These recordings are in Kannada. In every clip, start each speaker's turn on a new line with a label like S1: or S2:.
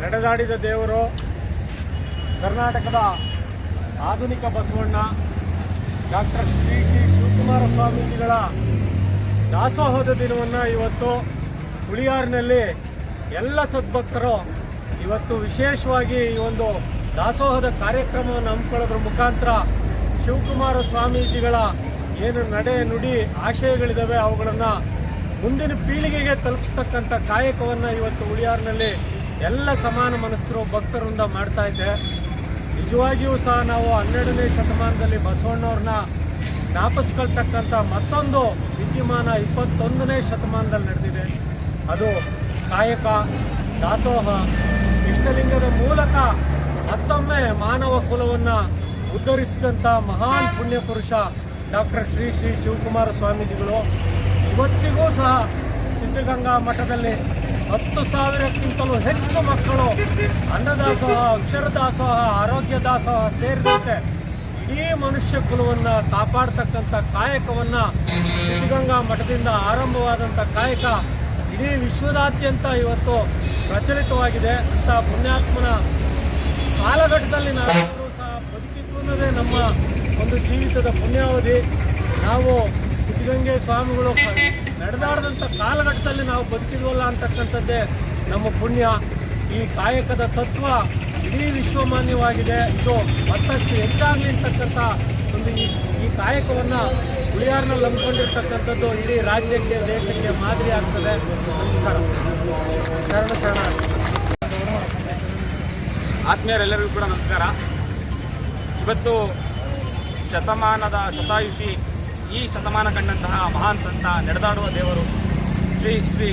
S1: ನಡೆದಾಡಿದ ದೇವರು ಕರ್ನಾಟಕದ ಆಧುನಿಕ ಬಸವಣ್ಣ, ಡಾಕ್ಟರ್ ಶ್ರೀ ಶ್ರೀ ಶಿವಕುಮಾರ ಸ್ವಾಮೀಜಿಗಳ ದಾಸೋಹದ ದಿನವನ್ನು ಇವತ್ತು ಹುಳಿಯಾರಿನಲ್ಲಿ ಎಲ್ಲ ಸದ್ಭಕ್ತರು ಇವತ್ತು ವಿಶೇಷವಾಗಿ ಈ ಒಂದು ದಾಸೋಹದ ಕಾರ್ಯಕ್ರಮವನ್ನು ಹಮ್ಮಿಕೊಳ್ಳೋದ್ರ ಮುಖಾಂತರ ಶಿವಕುಮಾರ ಸ್ವಾಮೀಜಿಗಳ ಏನು ನಡೆ ನುಡಿ ಆಶಯಗಳಿದ್ದಾವೆ ಅವುಗಳನ್ನು ಮುಂದಿನ ಪೀಳಿಗೆಗೆ ತಲುಪಿಸ್ತಕ್ಕಂಥ ಕಾಯಕವನ್ನು ಇವತ್ತು ಉಳಿಯಾರಿನಲ್ಲಿ ಎಲ್ಲ ಸಮಾನ ಮನಸ್ಥರು ಭಕ್ತರಿಂದ ಮಾಡ್ತಾ ಇದ್ದೆ. ನಿಜವಾಗಿಯೂ ಸಹ ನಾವು ಹನ್ನೆರಡನೇ ಶತಮಾನದಲ್ಲಿ ಬಸವಣ್ಣವ್ರನ್ನ ಜ್ಞಾಪಿಸ್ಕೊಳ್ತಕ್ಕಂಥ ಮತ್ತೊಂದು ವಿದ್ಯಮಾನ ಇಪ್ಪತ್ತೊಂದನೇ ಶತಮಾನದಲ್ಲಿ ನಡೆದಿದೆ. ಅದು ಕಾಯಕ, ದಾಸೋಹ ಇಷ್ಟಲಿಂಗದ ಮೂಲಕ ಮತ್ತೊಮ್ಮೆ ಮಾನವ ಕುಲವನ್ನು ಉದ್ಧರಿಸಿದಂಥ ಮಹಾನ್ ಪುಣ್ಯ ಪುರುಷ ಡಾಕ್ಟರ್ ಶ್ರೀ ಶ್ರೀ ಶಿವಕುಮಾರ ಸ್ವಾಮೀಜಿಗಳು. ಇವತ್ತಿಗೂ ಸಹ ಸಿದ್ಧಗಂಗಾ ಮಠದಲ್ಲಿ ಹತ್ತು ಸಾವಿರಕ್ಕಿಂತಲೂ ಹೆಚ್ಚು ಮಕ್ಕಳು ಅನ್ನದಾಸೋಹ ಅಕ್ಷರ ದಾಸೋಹ ಆರೋಗ್ಯ ದಾಸೋಹ ಸೇರಿದಂತೆ ಈ ಮನುಷ್ಯ ಕುಲವನ್ನು ಕಾಪಾಡ್ತಕ್ಕಂಥ ಕಾಯಕವನ್ನು ಸಿದ್ಧಗಂಗಾ ಮಠದಿಂದ ಆರಂಭವಾದಂಥ ಕಾಯಕ ಇಡೀ ವಿಶ್ವದಾದ್ಯಂತ ಇವತ್ತು ಪ್ರಚಲಿತವಾಗಿದೆ ಅಂತ ಪುಣ್ಯಾತ್ಮನ ಕಾಲಘಟ್ಟದಲ್ಲಿ ನಾವೆಲ್ಲರೂ ಸಹ ಬದುಕಿದ್ದು ಅನ್ನೋದೇ ನಮ್ಮ ಒಂದು ಜೀವಿತದ ಪುಣ್ಯಾವಧಿ. ನಾವು ಸಿದ್ಧಗಂಗೆ ಸ್ವಾಮಿಗಳು ನಡೆದಾಡಿದಂಥ ಕಾಲಘಟ್ಟದಲ್ಲಿ ನಾವು ಬದುಕಿದ್ವಲ್ಲ ಅಂತಕ್ಕಂಥದ್ದೇ ನಮ್ಮ ಪುಣ್ಯ. ಈ ಕಾಯಕದ ತತ್ವ ಇಡೀ ವಿಶ್ವಮಾನ್ಯವಾಗಿದೆ ಇದು ಮತ್ತಷ್ಟು ಹೆಚ್ಚಾಗಲಿ ಅಂತಕ್ಕಂಥ ಒಂದು ಈ ಈ ಕಾಯಕವನ್ನು ಹುಳಿಯಾರ್ನಲ್ಲಿ ಅಂದ್ಕೊಂಡಿರ್ತಕ್ಕಂಥದ್ದು ಇಡೀ ರಾಜ್ಯಕ್ಕೆ, ದೇಶಕ್ಕೆ ಮಾದರಿ ಆಗ್ತದೆ. ನಮಸ್ಕಾರ. ಶರಣ ಶರಣ.
S2: ಆತ್ಮೀಯರೆಲ್ಲರಿಗೂ ಕೂಡ ನಮಸ್ಕಾರ. ಇವತ್ತು ಶತಮಾನದ ಶತಾಯುಷಿ ಈ ಶತಮಾನ ಕಂಡಂತಹ ಮಹಾನ್ ಸಂತ ನಡೆದಾಡುವ ದೇವರು ಶ್ರೀ ಶ್ರೀ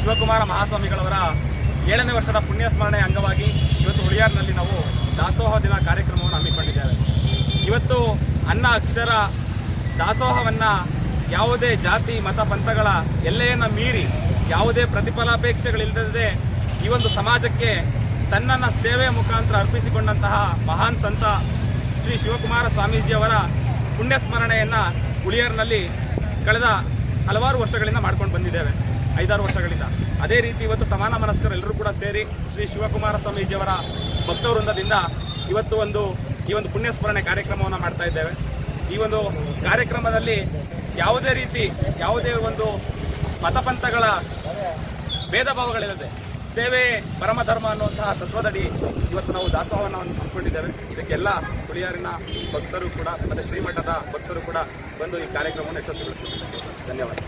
S2: ಶಿವಕುಮಾರ ಮಹಾಸ್ವಾಮಿಗಳವರ ಏಳನೇ ವರ್ಷದ ಪುಣ್ಯ ಸ್ಮರಣೆ ಅಂಗವಾಗಿ ಇವತ್ತು ಹುಳಿಯಾರ್ನಲ್ಲಿ ನಾವು ದಾಸೋಹ ದಿನ ಕಾರ್ಯಕ್ರಮವನ್ನು ಹಮ್ಮಿಕೊಂಡಿದ್ದೇವೆ. ಇವತ್ತು ಅನ್ನ, ಅಕ್ಷರ ದಾಸೋಹವನ್ನು ಯಾವುದೇ ಜಾತಿ, ಮತ, ಪಂಥಗಳ ಎಲ್ಲೆಯನ್ನು ಮೀರಿ ಯಾವುದೇ ಪ್ರತಿಫಲಾಪೇಕ್ಷೆಗಳಿಲ್ಲದೆ ಈ ಒಂದು ಸಮಾಜಕ್ಕೆ ತನ್ನನ್ನು ಸೇವೆ ಮುಖಾಂತರ ಅರ್ಪಿಸಿಕೊಂಡಂತಹ ಮಹಾನ್ ಸಂತ ಶ್ರೀ ಶಿವಕುಮಾರ ಸ್ವಾಮೀಜಿಯವರ ಪುಣ್ಯ ಸ್ಮರಣೆಯನ್ನು ಹುಳಿಯರ್ನಲ್ಲಿ ಕಳೆದ ಹಲವಾರು ವರ್ಷಗಳಿಂದ ಮಾಡ್ಕೊಂಡು ಬಂದಿದ್ದೇವೆ. ಐದಾರು ವರ್ಷಗಳಿಂದ. ಅದೇ ರೀತಿ ಇವತ್ತು ಸಮಾನ ಮನಸ್ಕರು ಎಲ್ಲರೂ ಕೂಡ ಸೇರಿ ಶ್ರೀ ಶಿವಕುಮಾರ ಸ್ವಾಮೀಜಿಯವರ ಭಕ್ತವೃಂದದಿಂದ ಇವತ್ತು ಒಂದು ಈ ಒಂದು ಪುಣ್ಯ ಸ್ಮರಣೆ ಕಾರ್ಯಕ್ರಮವನ್ನು ಮಾಡ್ತಾ ಇದ್ದೇವೆ. ಈ ಒಂದು ಕಾರ್ಯಕ್ರಮದಲ್ಲಿ ಯಾವುದೇ ರೀತಿ ಯಾವುದೇ ಒಂದು ಮತಪಂಥಗಳ ಭೇದ ಭಾವಗಳಿಲ್ಲದೆ ಸೇವೆ ಪರಮಧರ್ಮ ಅನ್ನುವಂತಹ ತತ್ವದಡಿ ಇವತ್ತು ನಾವು ದಾಸೋಹವನ್ನು ಹಮ್ಮಿಕೊಂಡಿದ್ದೇವೆ. ಇದಕ್ಕೆಲ್ಲ ಹುಳಿಯಾರಿನ ಭಕ್ತರು ಕೂಡ, ಮತ್ತು ಶ್ರೀಮಠದ ಭಕ್ತರು ಕೂಡ ಬಂದು ಈ ಕಾರ್ಯಕ್ರಮವನ್ನು ಯಶಸ್ವಿಗೊಳಿಸ್ತಿದ್ದಾರೆ ಧನ್ಯವಾದ.